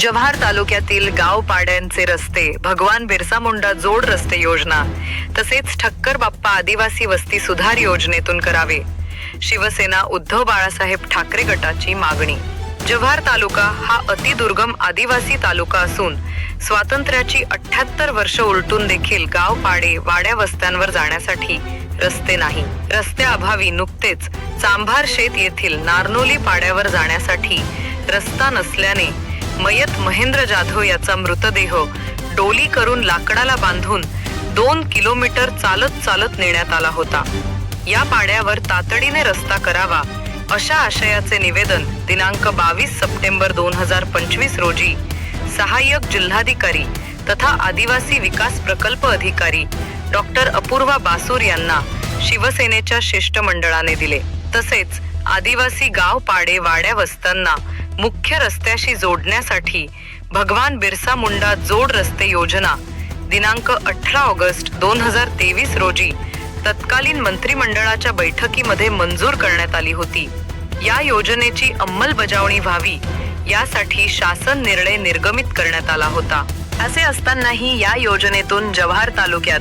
जव्हार तालुक्यातील गाव पाड्यांचे रस्ते भगवान बिरसा मुंडा जोड रस्ते योजना तसेच ठक्कर बाप्पा आदिवासी वस्ती सुधार योजनेतून करावे. शिवसेना उद्धव बाळासाहेब ठाकरे गटाची मागणी. जव्हार तालुका हा अतिदुर्गम आदिवासी तालुका असून स्वातंत्र्याची अठ्याहत्तर वर्ष उलटून देखील गाव पाडे वाड्या वस्त्यांवर जाण्यासाठी रस्ते नाही. रस्त्याअभावी नुकतेच चांभार शेत येथील नारनोली पाड्यावर जाण्यासाठी रस्ता नसल्याने मयत महेंद्र जाधव याचा मृतदेह डोली करून लाकडाला बांधून दोन किलोमीटर चालत चालत नेण्यात आला होता. या पाड्यावर तातडीने रस्ता करावा अशा आशयाचे निवेदन दिनांक बावीस सप्टेंबर दोन हजार पंचवीस रोजी सहाय्यक जिल्हाधिकारी तथा आदिवासी विकास प्रकल्प अधिकारी डॉक्टर अपूर्वा बासूर यांना शिवसेनेच्या शिष्टमंडळाने दिले. तसेच आदिवासी गाव पाडे वाड्या वस्त्यांना मुख्य रस्त्याशी जोडण्यासाठी भगवान बिरसा मुंडा जोड रस्ते योजना दिनांक अठरा ऑगस्ट दोन हजार तेवीस रोजी तत्कालीन मंत्रिमंडळाच्या बैठकीमध्ये मंजूर करण्यात आली होती. या योजनेची अंमलबजावणी व्हावी यासाठी शासन निर्णय निर्गमित करण्यात आला होता. असे असतानाही या योजनेतून जव्हार तालुक्यात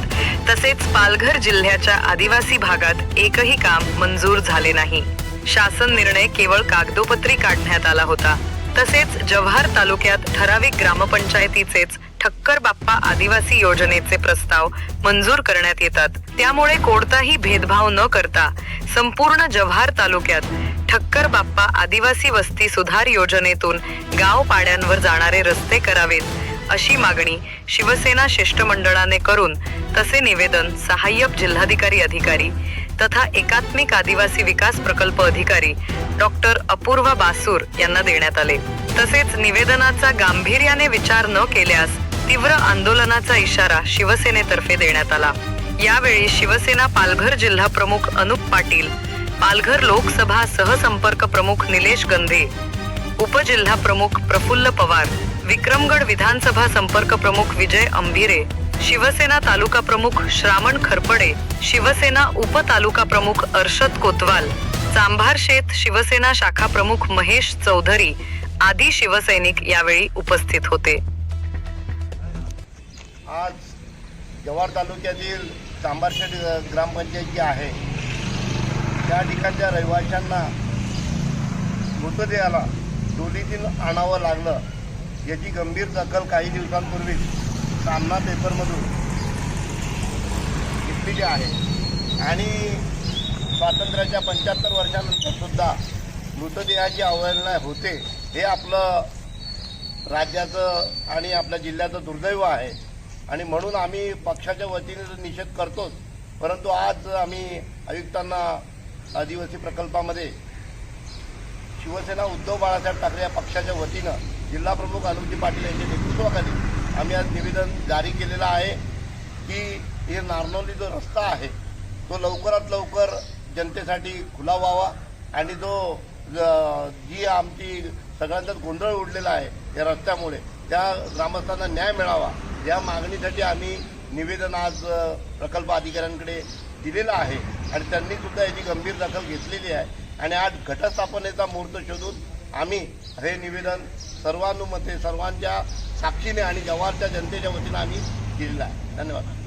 तसेच पालघर जिल्ह्याच्या आदिवासी भागात एकही काम मंजूर झाले नाही. शासन निर्णय केवळ कागदोपत्री काढण्यात आला होता. तसेच जव्हार तालुक्यात ठराविक ग्रामपंचायतीचेच ठक्कर बाप्पा आदिवासी योजनेचे प्रस्ताव मंजूर करण्यात येतात. त्यामुळे कोणताही भेदभाव न करता संपूर्ण जव्हार तालुक्यात ठक्कर बाप्पा आदिवासी वस्ती सुधार योजनेतून गाव पाड्यांवर जाणारे रस्ते करावेत अशी मागणी शिवसेना शिष्टमंडळाने करून तसे निवेदन सहाय्यक जिल्हाधिकारी अधिकारी तथा एकात्मिक आदिवासी विकास प्रकल्प अधिकारी डॉक्टर अपूर्वा बासूर यांना देण्यात आले. तसेच निवेदनाचा गांभीर्याने विचार न केल्यास तीव्र आंदोलनाचा इशारा शिवसेनेतर्फे देण्यात आला. यावेळी शिवसेना पालघर जिल्हा प्रमुख अनुप पाटील पालघर लोकसभा सहसंपर्क प्रमुख निलेश गंधे उपजिल्हा प्रमुख प्रफुल्ल पवार विक्रमगड विधानसभा संपर्क प्रमुख विजय अंभिरे शिवसेना तालुका प्रमुख श्रावण खरपडे शिवसेना उपतालुका प्रमुख अर्षद कोतवाल चांभार शेत शिवसेना शाखा प्रमुख महेश चौधरी आदी शिवसैनिक यावेळी उपस्थित होते. आज जव्हार तालुक्यातील चांबारशेट ग्रामपंचायत जी आहे त्या ठिकाणच्या रहिवाशांना मृतदेहाला डोलीतील आणावं लागलं याची गंभीर दखल काही दिवसांपूर्वीच सामना पेपरमधून घेतलेली आहे. आणि स्वातंत्र्याच्या पंच्याहत्तर वर्षानंतर सुद्धा मृतदेहाची अवहेलना होते. हे आपलं राज्याचं आणि आपल्या जिल्ह्याचं दुर्दैव आहे. आणि म्हणून आम्ही पक्षाच्या वतीने निषेध करतोच. परंतु आज आम्ही आयुक्तांना आदिवासी प्रकल्पामध्ये शिवसेना उद्धव बाळासाहेब ठाकरे या पक्षाच्या वतीनं जिल्हाप्रमुख अनुपजी पाटील यांच्या नेतृत्वाखाली आम्ही आज निवेदन जारी केलेलं आहे की हे नारनोली जो रस्ता आहे तो लवकरात लवकर जनतेसाठी खुला व्हावा आणि जो जी आमची सगळ्यांचाच गोंधळ उडलेला आहे या रस्त्यामुळे त्या ग्रामस्थांना न्याय मिळावा या मागणीसाठी आम्ही निवेदन आज प्रकल्प अधिकाऱ्यांकडे दिलेलं आहे आणि त्यांनी सुद्धा याची गंभीर दखल घेतलेली आहे. आणि आज घटस्थापनेचा मुहूर्त शोधून आम्ही हे निवेदन सर्वानुमते सर्वांच्या साक्षीने आणि जव्हारच्या जनतेच्या वतीनं आम्ही दिलेला आहे. धन्यवाद.